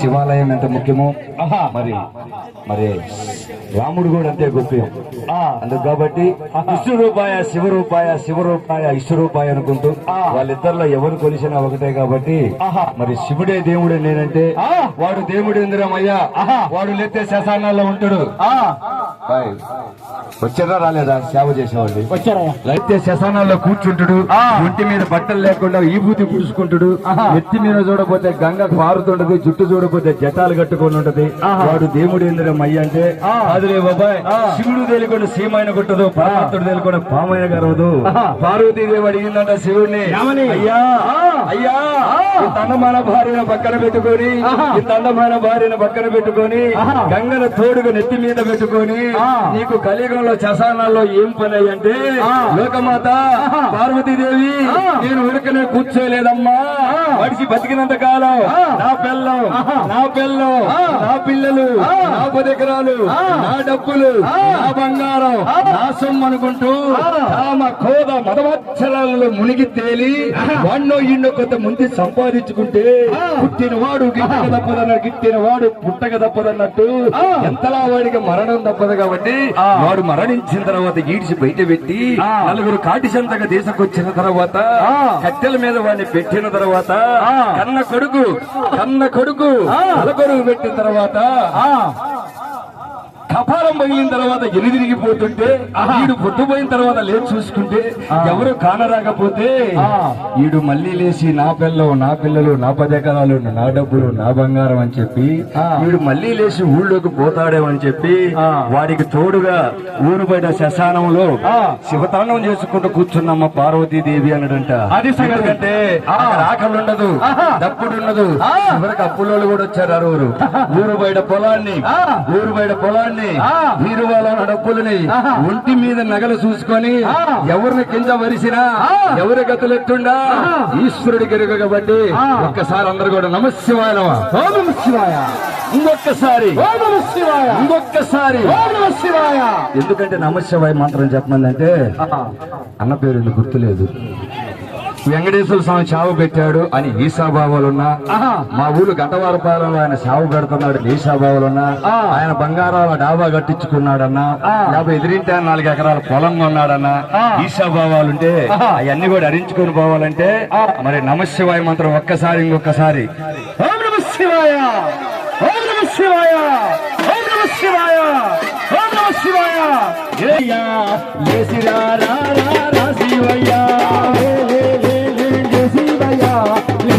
శివాలయం ఎంత ముఖ్యమో. మరి మరి రాముడు కూడా అంతే గొప్ప. అందుకు కాబట్టి విష్ణు రూపాయ శివ రూపాయ శివ రూపాయ ఇష్ట రూపాయ అనుకుంటూ. వాళ్ళిద్దరిలో ఎవరు కొలిసినా ఒకటే కాబట్టి. మరి శివుడే దేవుడే నేనంటే. వాడు దేవుడు ఇందిరమయ్యా. వాడు లేతే శశానాల్లో ఉంటాడు. వచ్చారా రాలేదా సేవ చేసేవాళ్ళు వచ్చారయ్యా అయితే శశానాల్లో కూర్చుంటాడు. ఒంటి మీద బట్టలు లేకుండా ఈభూతి పుడుచుకుంటాడు ఆహా. ఎత్తి మీద చూడపోతే గంగ పారుతుంటది జుట్టు చూడపోతే జటాలు కట్టుకొని ఉంటది. వాడు దేవుడు ఎందుకు అయ్య అంటే. అదిలే బాబాయ్. శివుడు తేలికొని సీమైన కొట్టదు పరమాత్ముడు తేలికొని పామైన గరవదు. పార్వతీదేవి అడిగిందంట శివుడిని? అయ్యా. అయ్యా అందమైన భార్యను పక్కన పెట్టుకొని. ఇంత అందమైన భార్యను పక్కన పెట్టుకొని. గంగను తోడుగా నెత్తి మీద పెట్టుకొని. నీకు కలియుగంలో శశానాల్లో ఏం పని అంటే. లోకమాత. పార్వతీదేవి. నేను ఉరకనే కూర్చోలేదమ్మా. మడిచి బతికినంత కాలం. నా పిల్లం. నా పిల్లం. నా పిల్లలు. నా పదెకరాలు. నా డబ్బులు. నా బంగారం. నా సొమ్ము అనుకుంటూ. కామ కోద మదవచ్చలలో మునిగి తేలి వాణ్ణో ఇన్నో కొంత ముందు సంపాదించుకుంటే ఆ. పుట్టిన వాడు గిట్టక తప్పదన్నట్టు గిట్టిన వాడు పుట్టక తప్పదన్నట్టు. ఎంతలా వాడికి మరణం తప్పదు కాబట్టి. వాడు మరణించిన తర్వాత ఈడ్చి బయట పెట్టి. నలుగురు కాటి సంతగా తీసుకొచ్చిన తర్వాత. కట్టెల మీద వాడిని పెట్టిన తర్వాత. కన్న కొడుకు కన్న కొడుకు. తలకొడుకు పెట్టిన తర్వాత కపాలం పగిలిన తర్వాత ఆహా. ఈడు పుట్టుపోయిన తర్వాత లేచి చూసుకుంటే. ఎవరు కానరాకపోతే. ఈడు మళ్ళీ లేచి నా పిల్లలు నా పిల్లలు నా పదెకరాలు నా డబ్బులు నా బంగారం అని చెప్పి. వీడు మళ్ళీ లేచి ఊళ్ళోకి పోతాడేమని చెప్పి. వాడికి తోడుగా ఊరు బయట శ్మశానంలో ఆ. శివతాండం చేసుకుంటూ కూర్చున్నమ్మ పార్వతీదేవి అన్నడంట అది సంగతి. అంటే ఆ. ఆకలి ఉండదు ఆహా. దప్పుడు ఉండదు ఆ. చివరికి అప్పులోళ్ళు కూడా వచ్చారు ఆ ఊరు బయట పొలాన్ని. ఊరు బయట పొలాన్ని ఆ. వీరువాల డబ్బులని. ఒంటి మీద నగలు చూసుకొని. ఎవరిని కింద వరిసినా. ఎవరి గతులెట్టుండా ఆహా. ఈశ్వరుడికి ఎరుగ కాబట్టి. ఒక్కసారి అందరు కూడా నమశివాయ నమ ఓం నమ శివాయ ఇంకొక్కసారి ఓం నమ శివాయ ఇంకొక్కసారి ఓం నమ శివాయ ఎందుకంటే నమశివాయ మంత్రం చెప్పమందంటే. అన్న పేరు గుర్తులేదు వెంకటేశ్వర స్వామి చావు పెట్టాడు అని ఈశాభావాలున్నా ఆహా. మా ఊరు గంటవారపాలెంలో ఆయన చావు పెడుతున్నాడు ఈశాభావాలున్నా ఆ. ఆయన బంగారాల డాబా కట్టించుకున్నాడన్నా. యాభై ఎదిరింటే నాలుగు ఎకరాల పొలం కొన్నాడన్నా. ఈశాభావాలుంటే. అవన్నీ కూడా అరించుకొని పోవాలంటే. మరి నమశివాయ మంత్రం ఒక్కసారి ఇంకొకసారి ఓం నమ శివాయ ఓం నమ శివాయ ఓం నమ శివాయ ఓం నమ శివాయ శివయ్య.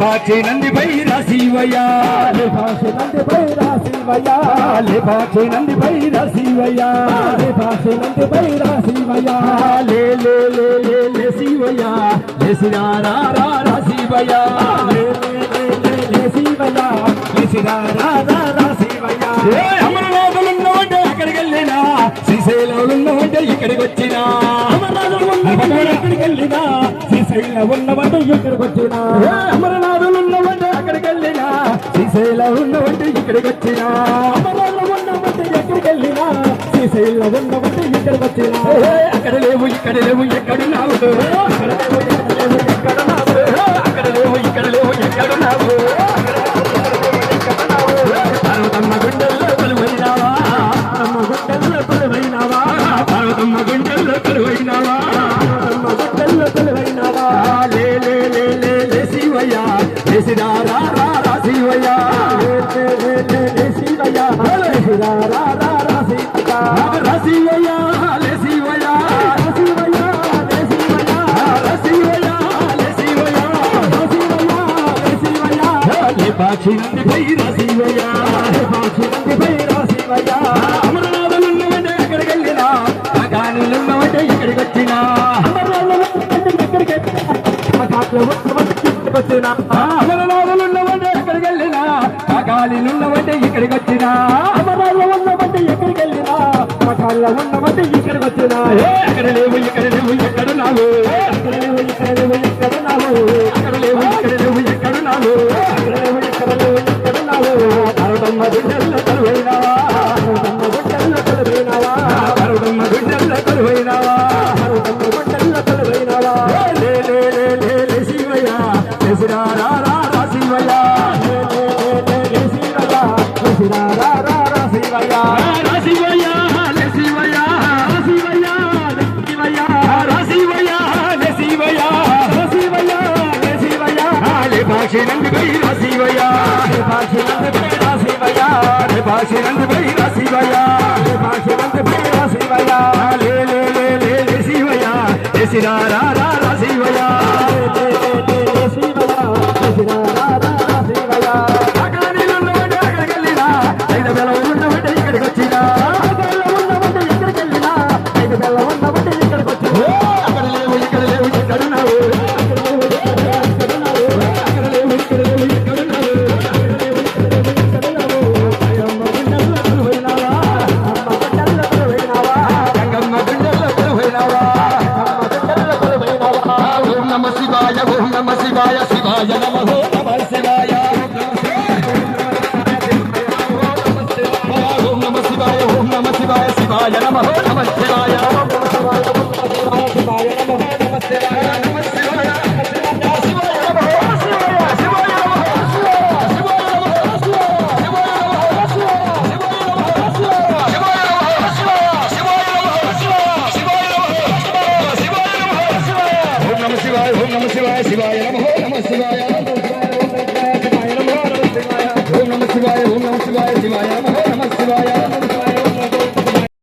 పాచి నంది పై రా, శివయ్య. లే, పాచి నంది పై రా, శివయ్య. లే, పాచి నంది పై రా, శివయ్య. లే, పాచి నంది పై రా, శివయ్య. లే, లే, లే, లే, లే, శివయ్య. లేసిరా, రా, రా, రా, శివయ్య. లే, లే, లే, లే, లే, శివయ్య. లేసిరా, రా, రా, రా, శివయ్య. ఏ అమరనాథులు ఉన్నవంటే అక్కడికి వెళ్ళినా శ్రీశైలం ఉన్నవంటే ఇక్కడికి వచ్చినా అమరనాథులు ఉన్నవంటే ఎక్కడికి వెళ్ళినా శ్రీశైలం ఉన్నవంటే ఇక్కడికి వచ్చినా ఇక్కడికి వచ్చినా అమరనాథులు ఉన్నవంటే ఎక్కడికి వెళ్ళినా శ్రీశైలం ఉన్నవంటే ఇక్కడికి వచ్చినా అక్కడ లేవు ఇక్కడ లేవు ఎక్కడున్నావు అక్కడ లేవు ఇక్కడ లేవు ఎక్కడున్నావు అక్కడ లేవు ఇక్కడ లేవు ఎక్కడున్నావు పర్వతమ్మ గుండెల్లో కొలువైనావా అమ్మ గుండెల్లో కొలువైనావా పర్వతమ్మ గుండెల్లో కొలువైనావా అమ్మ గుండెల్లో కొలువైనావా లే లే లే లే లే శివయ్య లేసిరా రా రా రా రా రా రా శివయ్య రా శివయ్య లే శివయ్య రా శివయ్య లే శివయ్య రా శివయ్య లే శివయ్య రా శివయ్య లే శివయ్య లే పాచి నంది పై రా శివయ్య లే పాచి నంది పై రా శివయ్య అమరనాథులు ఉన్నవంటే ఎక్కడికి వెళ్ళినా కాకానీలు ఉన్నవంటే ఇక్కడికి వచ్చినా. అమరనాథులు ఎక్కడికి వచ్చినా. కాకానీలు ఉన్నవంటే ఇక్కడికి వచ్చినా అమరాల్లో ఉన్నవంటే ఎక్కడికి వెళ్ళినా మఠాల్లో ఉన్నవంటే ఇక్కడికి వచ్చినా ఏ లేవు ఇక్కడ లేవు ఎక్కడ నావు అక్కడ లేవు ఇక్కడ లేవు ఎక్కడ నావు అక్కడ లేవు ఇక్కడ లేవు ఎక్కడ నావు అక్కడ లేవు ఇక్కడ లేవు ఎక్కడ నావు అరవమ్మ శివయ్య రా శివయ్య లే శివయ్య రా శివయ్య లే శివయ్య రా శివయ్య లే శివయ్య రా శివయ్య రే శివయ్య లే భాషి నంది పై రా శివయ్య భాషినందుపై రా శివయ్య లే భాషి శివాయ ఓం నమ శివాయ